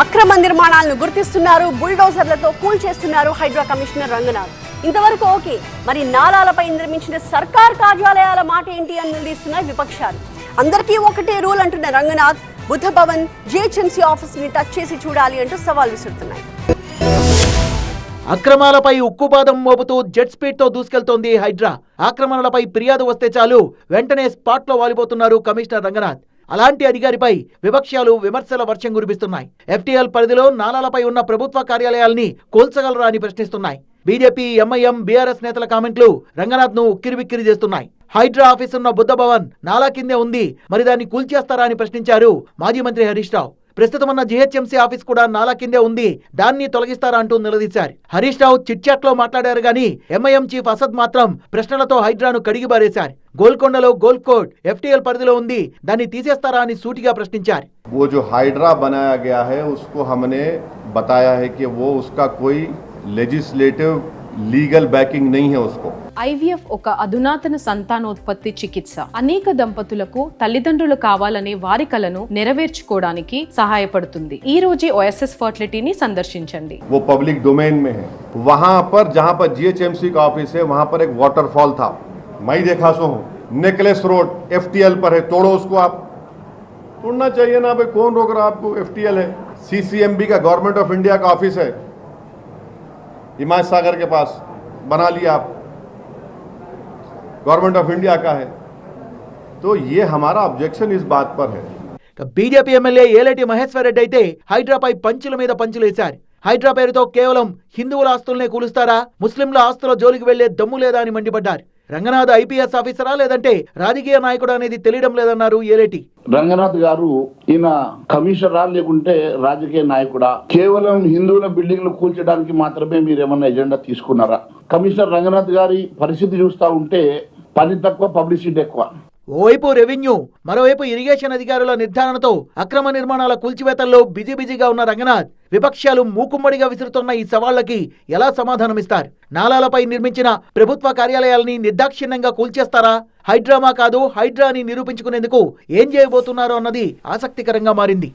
అక్రమ నిర్మాణాలను గుర్తిస్తున్నారు బుల్డోజర్లతో కూల్ చేస్తున్నారు హైడ్రా కమిషనర్ రంగనాథ్. ఇంతవరకు ఓకే మరి నాలాలపై నిర్మించిన సర్కార్ కార్యాలయాల మాట ఏంటి అని నిలదీస్తున్నాయి విపక్షాలు. అందరికీ ఒకటే రూల్ అంటున్న రంగనాథ్ బుద్ధ భవన్ జిహెచ్ఎంసీ ఆఫీస్ని టచ్ చేసి చూడాలి అంటూ సవాల్ విసురుతున్నాయి. అక్రమాలపై ఉక్కుపాదం మోపుతూ జెట్ స్పీడ్తో దూసుకెళ్తోంది హైడ్రా. ఆక్రమణలపై ఫిర్యాదు వస్తే చాలు వెంటనే స్పాట్లో వాలిపోతున్నారు కమిషనర్ రంగనాథ్. అలాంటి అధికారిపై విపక్షాలు విమర్శల వర్షం కురిపిస్తున్నాయి. ఎఫ్టీఎల్ పరిధిలో నాలాలపై ఉన్న ప్రభుత్వ కార్యాలయాల్ని కోల్చగలరా అని ప్రశ్నిస్తున్నాయి. బీజేపీ ఎంఐఎం బీఆర్ఎస్ నేతల కామెంట్లు రంగనాథ్ను ఉక్కిరిబిక్కిరి చేస్తున్నాయి. హైడ్రా ఆఫీస్ ఉన్న బుద్ధ భవన్ నాలా కిందే ఉంది. మరి దాన్ని కూల్చేస్తారా అని ప్రశ్నించారు మాజీ మంత్రి హరీష్ రావు. ప్రస్తుతం ఉన్న జీహెచ్ఎంసీ ఆఫీస్ కూడా నాలా కిందే ఉంది దాన్ని తొలగిస్తారా అంటూ నిలదీశారు హరీష్ రావు చిట్చాట్ లో మాట్లాడారు గాని ఎంఐఎం చీఫ్ అసద్ మాత్రం ప్రశ్నలతో హైడ్రాను కడిగి బారేశారు గోల్కొండలో గోల్డ్ కోట్ ఎఫ్టీఎల్ పరిధిలో ఉంది దాన్ని తీసేస్తారా అని సూటిగా ప్రశ్నించారు वो जो हाइड्रा बनाया गया है उसको हमने बताया है कि वो उसका कोई लेजिस्लेटिव लीगल बैकिंग नहीं है उसको ఐవీఎఫ్ ఒక అధునాతన సంతానోత్పత్తి చికిత్స అనేక దంపతులకు తల్లిదండ్రులు కావాలనే వారి కలను నెరవేర్చుకోవడానికి సహాయపడుతుంది ఈ రోజే ఓఎస్ఎస్ ఫర్టిలిటీని సందర్శించండి वो पब्लिक डोमेन में है वहां पर जहां पर जीएचएमसी का ऑफिस है वहां पर एक वाटरफॉल था मैं ही देखा सो हूं नेकलेस रोड एफटीएल पर है तोड़ो उसको आप तोड़ना चाहिए ना भाई कौन रोक रहा आपको एफटीएल है सीसीएमबी का गवर्नमेंट ऑफ इंडिया का ऑफिस है हिमायत सागर के पास बना लिया आप गवर्नमेंट ऑफ इंडिया का है तो ये हमारा ऑब्जेक्शन इस बात पर है ఇక బీజేపీ ఎమ్మెల్యే ఏలేటి మహేశ్వర్ రెడ్డి అయితే హైడ్రాపై పంచుల మీద పంచులు వేశారు హైడ్రా పేరుతో కేవలం హిందువుల ఆస్తులనే కూలుస్తారా ముస్లింల ఆస్తుల జోలికి వెళ్లే దమ్ము లేదా అని మండిపడ్డారు రంగనాథ్ ఐపీఎస్ ఆఫీసరా లేదంటే రాజకీయ నాయకుడు అనేది తెలియడం లేదన్నారు ఏలేటి? రంగనాథ్ గారు ఈయన కమిషనరా లేకుంటే రాజకీయ నాయకుడా? కేవలం హిందువుల బిల్డింగ్లు కూల్చడానికి మాత్రమే మీరు ఏమన్నా ఎజెండా తీసుకున్నారా? కమిషనర్ రంగనాథ్ గారి పరిస్థితి చూస్తా ఉంటే పని తక్కువ పబ్లిసిటీ ఎక్కువ. ఓవైపు రెవెన్యూ మరోవైపు ఇరిగేషన్ అధికారుల నిర్ధారణతో అక్రమ నిర్మాణాల కూల్చివేతల్లో బిజీ బిజీగా ఉన్న రంగనాథ్ విపక్షాలు మూకుమ్మడిగా విసురుతున్న ఈ సవాళ్ళకి ఎలా సమాధానమిస్తారు? నాలాలపై నిర్మించిన ప్రభుత్వ కార్యాలయాల్ని నిర్దాక్షిణ్యంగా కూల్చేస్తారా? హైడ్రామా కాదు హైడ్రా అని నిరూపించుకునేందుకు ఏం చేయబోతున్నారో అన్నది ఆసక్తికరంగా మారింది.